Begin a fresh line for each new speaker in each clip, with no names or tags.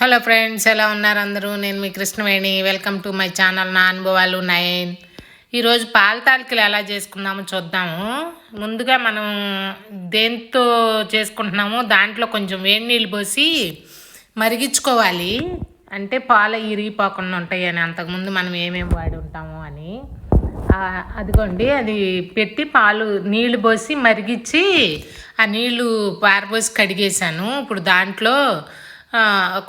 Hello friends ఎలా ఉన్నారు అందరూ? నేను మీ Krishnaveni. Welcome to my channel నా అనుభవాలు నైన్ ఈరోజు పాల తాలికలు ఎలా చేసుకుందామో చూద్దాము. ముందుగా మనం దేంతో చేసుకుంటున్నామో దాంట్లో కొంచెం వేడి నీళ్ళు పోసి మరిగించుకోవాలి. అంటే పాలు ఇరిగిపోకుండా ఉంటాయి అని అంతకుముందు మనం ఏమేమి వాడి ఉంటాము అని. అదిగోండి అది పెట్టి పాలు నీళ్ళు పోసి మరిగించి ఆ నీళ్ళు పారబోసి కడిగేశాను. ఇప్పుడు దాంట్లో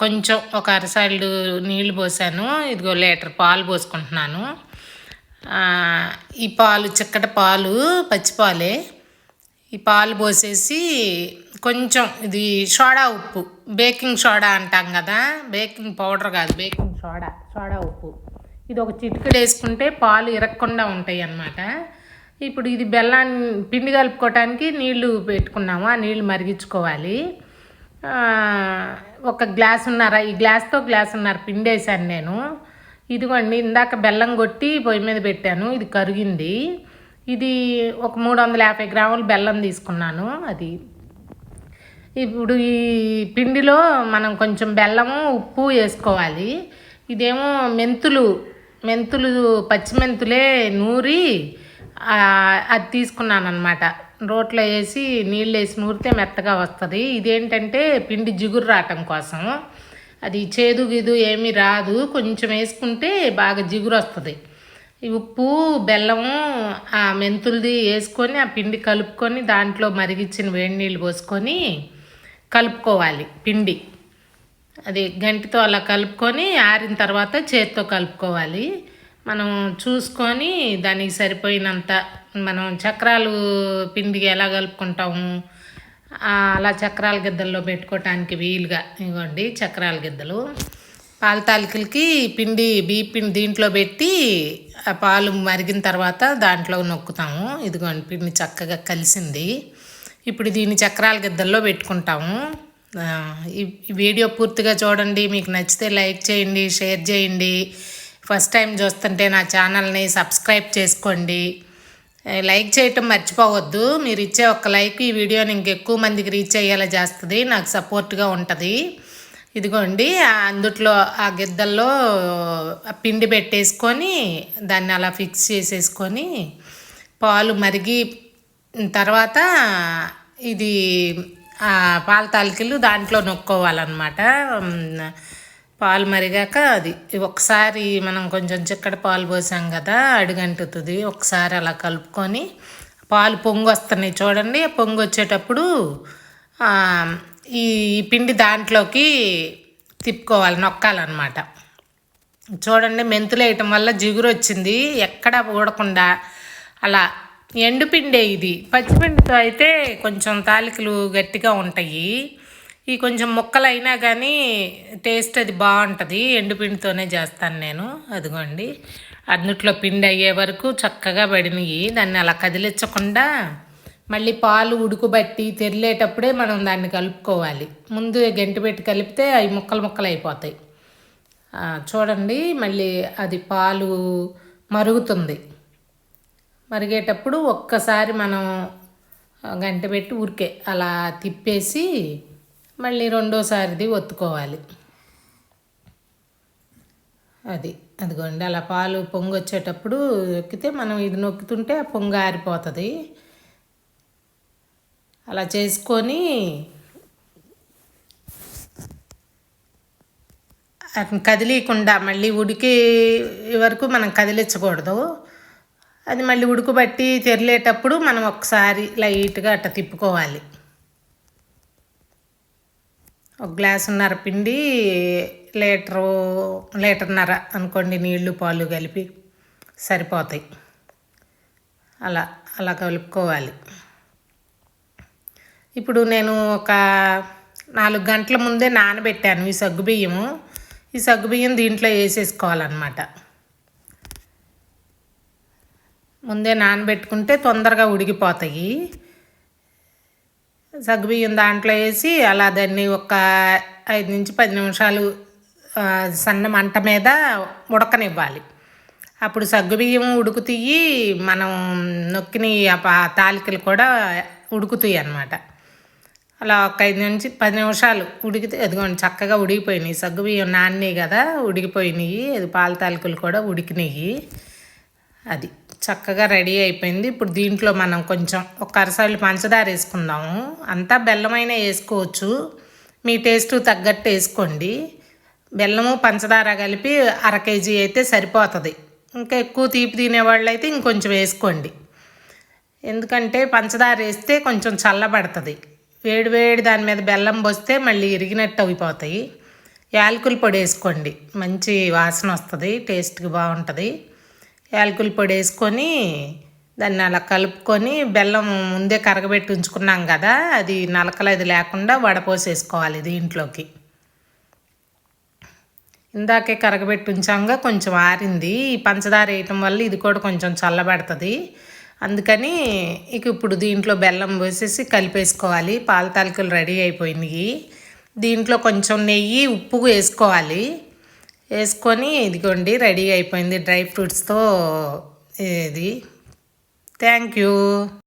కొంచెం ఒక అరసాళ్ళు నీళ్ళు పోసాను. ఇదిగో లీటర్ పాలు పోసుకుంటున్నాను. ఈ పాలు చిక్కటి పాలు పచ్చిపాలే ఈ పాలు పోసేసి కొంచెం ఇది సోడా ఉప్పు బేకింగ్ సోడా అంటాం కదా బేకింగ్ పౌడర్ కాదు బేకింగ్ సోడా సోడా ఉప్పు. ఇది ఒక చిటికెడు వేసుకుంటే పాలు ఇరగకుండా ఉంటాయి అన్నమాట. ఇప్పుడు ఇది బెల్లాన్ని పిండి కలుపుకోవటానికి నీళ్ళు పెట్టుకున్నాము ఆ నీళ్ళు మరిగించుకోవాలి. ఒక గ్లాస్ ఉన్నారా? ఈ గ్లాస్తో గ్లాస్ ఉన్నారు పిండేశాను నేను. ఇదిగోండి ఇందాక బెల్లం కొట్టి పొయ్యి మీద పెట్టాను ఇది కరిగింది. ఇది ఒక మూడు వందల యాభై గ్రాములు బెల్లం తీసుకున్నాను అది. ఇప్పుడు ఈ పిండిలో మనం కొంచెం బెల్లము ఉప్పు వేసుకోవాలి. ఇదేమో మెంతులు మెంతులు పచ్చిమెంతులే నూరి అది తీసుకున్నాను అనమాట రోట్లో వేసి నీళ్ళు వేసి నూరితే మెత్తగా వస్తుంది. ఇదేంటంటే పిండి జిగురు రావటం కోసం. అది చేదు గిదు ఏమీ రాదు. కొంచెం వేసుకుంటే బాగా జిగురు వస్తుంది. ఉప్పు బెల్లము ఆ మెంతులది వేసుకొని ఆ పిండి కలుపుకొని దాంట్లో మరిగించిన వేడి నీళ్ళు పోసుకొని కలుపుకోవాలి పిండి. అది గంటితో అలా కలుపుకొని ఆరిన తర్వాత చేత్తో కలుపుకోవాలి. మనం చూసుకొని దానికి సరిపోయినంత మనం చక్రాలు పిండికి ఎలా కలుపుకుంటాము అలా చక్రాల గిద్దల్లో పెట్టుకోవటానికి వీలుగా ఇవ్వండి చక్రాల గిద్దలు. పాల తాలికలకి పిండి బియ్య పిండి దీంట్లో పెట్టి ఆ పాలు మరిగిన తర్వాత దాంట్లో నొక్కుతాము. ఇదిగోండి పిండి చక్కగా కలిసింది. ఇప్పుడు దీన్ని చక్రాల గిద్దల్లో పెట్టుకుంటాము. ఈ వీడియో పూర్తిగా చూడండి. మీకు నచ్చితే లైక్ చేయండి షేర్ చేయండి. ఫస్ట్ టైం చూస్తుంటే నా ఛానల్ని సబ్స్క్రైబ్ చేసుకోండి. లైక్ చేయటం మర్చిపోవద్దు. మీరు ఇచ్చే ఒక లైక్ ఈ వీడియోని ఇంకెక్కువ మందికి రీచ్ అయ్యేలా చేస్తుంది. నాకు సపోర్ట్గా ఉంటుంది. ఇదిగోండి అందుట్లో ఆ గిద్దల్లో పిండి పెట్టేసుకొని దాన్ని అలా ఫిక్స్ చేసేసుకొని పాలు మరిగి తర్వాత ఇది ఆ పాల తాలికలు దాంట్లో నొక్కోవాలన్నమాట. పాలు మరిగాక అది. ఒకసారి మనం కొంచెం చిక్కడ పాలు పోసాం కదా అడుగంటుతుంది. ఒకసారి అలా కలుపుకొని పాలు పొంగు వస్తున్నాయి చూడండి. పొంగు వచ్చేటప్పుడు ఈ పిండి దాంట్లోకి తిప్పుకోవాలి నొక్కాలన్నమాట. చూడండి మెంతులు వేయటం వల్ల జిగురు వచ్చింది. ఎక్కడా ఊడకుండా అలా ఎండుపిండే ఇది. పచ్చిపిండితో అయితే కొంచెం తాలికలు గట్టిగా ఉంటాయి. ఈ కొంచెం ముక్కలు అయినా కానీ టేస్ట్ అది బాగుంటుంది. ఎండుపిండితోనే చేస్తాను నేను. అదిగోండి. అన్నిట్లో పిండి అయ్యే వరకు చక్కగా పడినవి దాన్ని అలా కదిలించకుండా మళ్ళీ పాలు ఉడుకుబట్టి తెరిలేటప్పుడే మనం దాన్ని కలుపుకోవాలి. ముందు గంటి పెట్టి కలిపితే అవి ముక్కలు ముక్కలు అయిపోతాయి. చూడండి. మళ్ళీ అది పాలు మరుగుతుంది. మరిగేటప్పుడు ఒక్కసారి మనం గంట పెట్టి ఊరికే అలా తిప్పేసి మళ్ళీ రెండోసారిది ఒత్తుకోవాలి. అది అదిగోండి అలా పాలు పొంగు వచ్చేటప్పుడు ఎక్కితే మనం ఇది నొక్కుతుంటే ఆ పొంగు ఆరిపోతుంది. అలా చేసుకొని అతను కదిలీకుండా మళ్ళీ ఉడికి వరకు మనం కదిలించకూడదు. అది మళ్ళీ ఉడుకుబట్టి తెరిలేటప్పుడు మనం ఒకసారి లైట్గా అట్ట తిప్పుకోవాలి. ఒక గ్లాసున్నర పిండి లీటరు లీటర్న్నర అనుకోండి నీళ్ళు పాలు కలిపి సరిపోతాయి. అలా అలా కలుపుకోవాలి. ఇప్పుడు నేను ఒక నాలుగు గంటల ముందే నానబెట్టాను ఈ సగ్గుబియ్యము ఈ సగ్గుబియ్యం దీంట్లో వేసేసుకోవాలన్నమాట. ముందే నానబెట్టుకుంటే తొందరగా ఉడికిపోతాయి. సగ్గుబియ్యం దాంట్లో వేసి అలా దాన్ని ఒక ఐదు నుంచి పది నిమిషాలు సన్న మంట మీద ఉడకనివ్వాలి. అప్పుడు సగ్గుబియ్యం ఉడుకుతాయి మనం నొక్కిన ఆ పా- తాలికలు కూడా ఉడుకుతాయి అన్నమాట. అలా ఒక ఐదు నుంచి పది నిమిషాలు ఉడికితే అదిగోండి చక్కగా ఉడికిపోయినాయి. సగ్గుబియ్యం నానినాయి కదా ఉడికిపోయినాయి. అది పాల తాలికలు కూడా ఉడికినాయి. అది. చక్కగా రెడీ అయిపోయింది. ఇప్పుడు దీంట్లో మనం కొంచెం ఒక అరసాలు పంచదార వేసుకుందాము. అంతా బెల్లమైనా వేసుకోవచ్చు. మీ టేస్ట్ తగ్గట్టు వేసుకోండి. బెల్లము పంచదార కలిపి అర కేజీ అయితే సరిపోతుంది. ఇంకా ఎక్కువ తీపి తినేవాళ్ళు అయితే ఇంకొంచెం వేసుకోండి. ఎందుకంటే పంచదార వేస్తే కొంచెం చల్లబడుతుంది. వేడి వేడి దాని మీద బెల్లం పోస్తే మళ్ళీ ఇరిగినట్టు అయిపోతాయి. యాలకుల పొడి వేసుకోండి. మంచి వాసన వస్తుంది టేస్ట్కి బాగుంటుంది. యాలకుల పొడి వేసుకొని దాన్ని అలా కలుపుకొని బెల్లం ముందే కరగబెట్టి ఉంచుకున్నాం కదా అది నలకలు అది లేకుండా వడపోసేసుకోవాలి దీంట్లోకి. ఇందాకే కరగబెట్టి ఉంచాంగా కొంచెం ఆరింది ఈ పంచదార వేయటం వల్ల ఇది కూడా కొంచెం చల్లబడుతుంది. అందుకని ఇక ఇప్పుడు దీంట్లో బెల్లం పోసేసి కలిపేసుకోవాలి పాల తాలికలు రెడీ అయిపోయినాయి. దీంట్లో కొంచెం నెయ్యి ఉప్పు వేసుకోవాలి. వేసుకొని ఇదిగోండి రెడీ అయిపోయింది డ్రై ఫ్రూట్స్తో ఇది. Thank you.